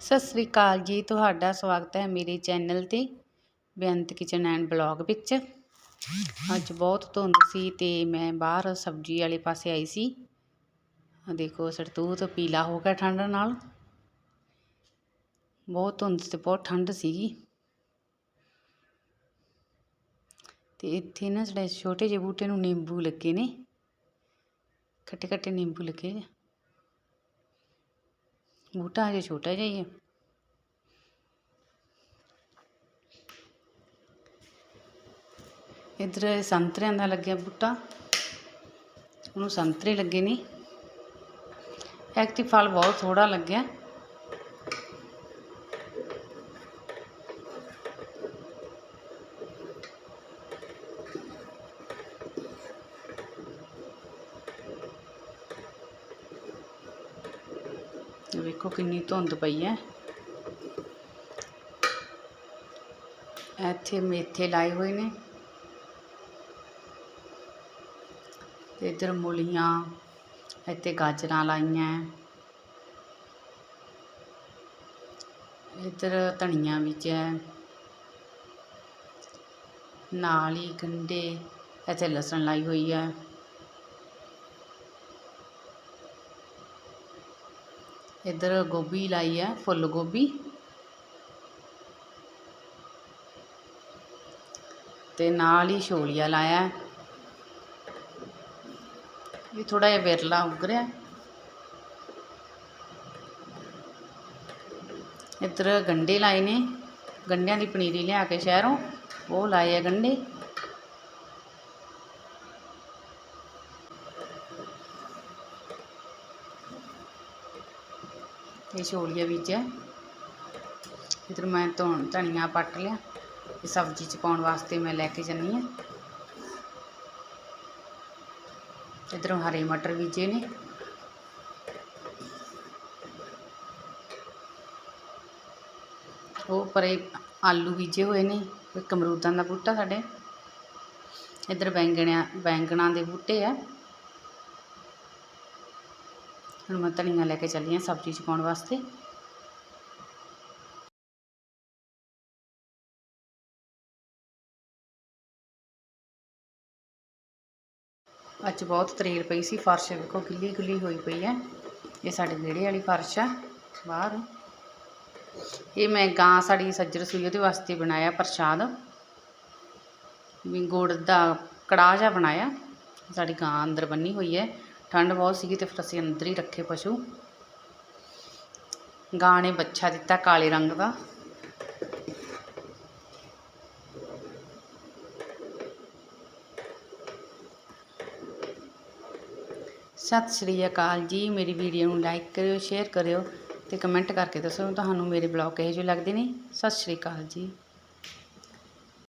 ਸਤਿ ਸ੍ਰੀ ਅਕਾਲ ਜੀ, ਤੁਹਾਡਾ ਸਵਾਗਤ ਹੈ ਮੇਰੇ ਚੈਨਲ ਤੇ, ਬੇਅੰਤ ਕਿਚਨ ਐਂਡ ਬਲੌਗ ਵਿੱਚ। ਅੱਜ ਬਹੁਤ ਧੁੰਦ ਸੀ ਤੇ ਮੈਂ ਬਾਹਰ ਸਬਜ਼ੀ ਵਾਲੇ ਪਾਸੇ ਆਈ ਸੀ। ਆ ਦੇਖੋ, ਸਰਤੂਤ ਪੀਲਾ ਹੋ ਗਿਆ ਠੰਡ ਨਾਲ। ਬਹੁਤ ਧੁੰਦ ਤੇ ਬਹੁਤ ਠੰਡ ਸੀਗੀ। ਤੇ ਇੱਥੇ ਨਾ ਜਿਹੜੇ ਛੋਟੇ ਜਿਹੇ ਬੂਟੇ ਨੂੰ ਨਿੰਬੂ ਲੱਗੇ ਨੇ। ਖੱਟੇ ਖੱਟੇ ਨਿੰਬੂ ਲੱਗੇ। ਨੇ ਬੂਟਾ ਹਜੇ ਛੋਟਾ ਜਿਹਾ ਹੀ ਹੈ ਇੱਧਰ ਸੰਤਰਿਆਂ ਦਾ ਲੱਗਿਆ ਬੂਟਾ। ਉਹਨੂੰ ਸੰਤਰੇ ਲੱਗੇ ਨਹੀਂ ਐਕਟਿਵ ਫਲ ਬਹੁਤ ਥੋੜਾ ਲੱਗਿਆ। ਵੇਖੋ ਕਿੰਨੀ ਧੁੰਦ ਪਈ ਹੈ। ਇੱਥੇ ਮੇਥੇ ਲਾਏ ਹੋਏ ਨੇ। ਤੇ ਇੱਧਰ ਮੂਲੀਆਂ, ਇੱਥੇ ਗਾਜਰਾਂ ਲਾਈਆਂ। ਇੱਧਰ ਧਨੀਆ ਵਿੱਚ ਹੈ। ਨਾਲ ਹੀ ਗੰਢੇ ਇੱਥੇ ਲਸਣ ਲਾਈ ਹੋਈ ਹੈ। ਇੱਧਰ ਗੋਭੀ ਲਾਈ ਹੈ ਫੁੱਲ ਗੋਭੀ। ਤੇ ਨਾਲ ਹੀ ਛੋਲੀਆ ਲਾਇਆ। ਇਹ ਥੋੜਾ ਜਿਹਾ ਵਿਰਲਾ ਉੱਗ ਰਿਹਾ ਇੱਧਰ ਗੰਡੇ ਲਾਏ ਨੇ। ਗੰਡਿਆਂ ਦੀ ਪਨੀਰੀ ਲਿਆ ਕੇ ਸ਼ਹਿਰੋਂ, ਉਹ ਲਾਏ ਆ ਗੰਡੇ। ਇਹ ਛੋਲੀਆ ਬੀਜਿਆ ਹੈ। ਮੈਂ ਧੋਣ, ਧਨੀਆ ਪੱਟ ਲਿਆ। ਇਹ ਸਬਜ਼ੀ ਚ ਪਾਉਣ ਵਾਸਤੇ ਮੈਂ ਲੈ ਕੇ ਜਾਨੀ ਆ ਇੱਧਰੋਂ ਹਰੇ ਮਟਰ ਬੀਜੇ ਨੇ। ਉਹ ਪਰੇ ਆਲੂ ਬੀਜੇ ਹੋਏ ਨੇ। ਇੱਕ ਅਮਰੂਦਾਂ ਦਾ ਬੂਟਾ ਸਾਡੇ। ਇੱਧਰ ਬੈਂਗਣਿਆ, ਬੈਂਗਣਾਂ ਦੇ ਬੂਟੇ ਆ। ਹੁਣ ਮੈਂ ਧਨੀਆ ਲੈ ਕੇ ਚੱਲੀ ਹਾਂ ਸਬਜ਼ੀ 'ਚ ਪਾਉਣ ਵਾਸਤੇ। ਅੱਜ ਬਹੁਤ ਤਰੇਲ ਪਈ ਸੀ, ਫਰਸ਼ ਵੇਖੋ ਗਿੱਲੀ ਗਿੱਲੀ ਹੋਈ ਪਈ ਹੈ ਇਹ ਸਾਡੇ ਵਿਹੜੇ ਵਾਲੀ ਫਰਸ਼ ਆ, ਬਾਹਰ। ਇਹ ਮੈਂ ਗਾਂ ਸਾਡੀ ਸੱਜਰ ਸੂਈ ਉਹਦੇ ਵਾਸਤੇ ਬਣਾਇਆ ਪ੍ਰਸ਼ਾਦ। ਵੀ ਗੁੜ ਦਾ ਕੜਾਹ ਜਿਹਾ ਬਣਾਇਆ। ਸਾਡੀ ਗਾਂ ਅੰਦਰ ਬੰਨੀ ਹੋਈ ਹੈ ਠੰਡ ਬਹੁਤ ਸੀਗੀ ਤੇ ਫਿਰ ਅਸੀਂ ਅੰਦਰ ਹੀ ਰੱਖੇ ਪਸ਼ੂ। ਗਾਂ ਨੇ ਬੱਚਾ ਦਿੱਤਾ ਕਾਲੇ ਰੰਗ ਦਾ। ਸਤਿ ਸ਼੍ਰੀ ਅਕਾਲ ਜੀ, ਮੇਰੀ ਵੀਡੀਓ ਨੂੰ ਲਾਈਕ ਕਰਿਓ, ਸ਼ੇਅਰ ਕਰਿਓ ਤੇ ਕਮੈਂਟ ਕਰਕੇ ਦੱਸੋ ਤੁਹਾਨੂੰ ਮੇਰੇ ਬਲੌਗ ਕਿਹੋ ਜਿਹੇ ਲੱਗਦੇ ਨੇ। ਸਤਿ ਸ਼੍ਰੀ ਅਕਾਲ ਜੀ।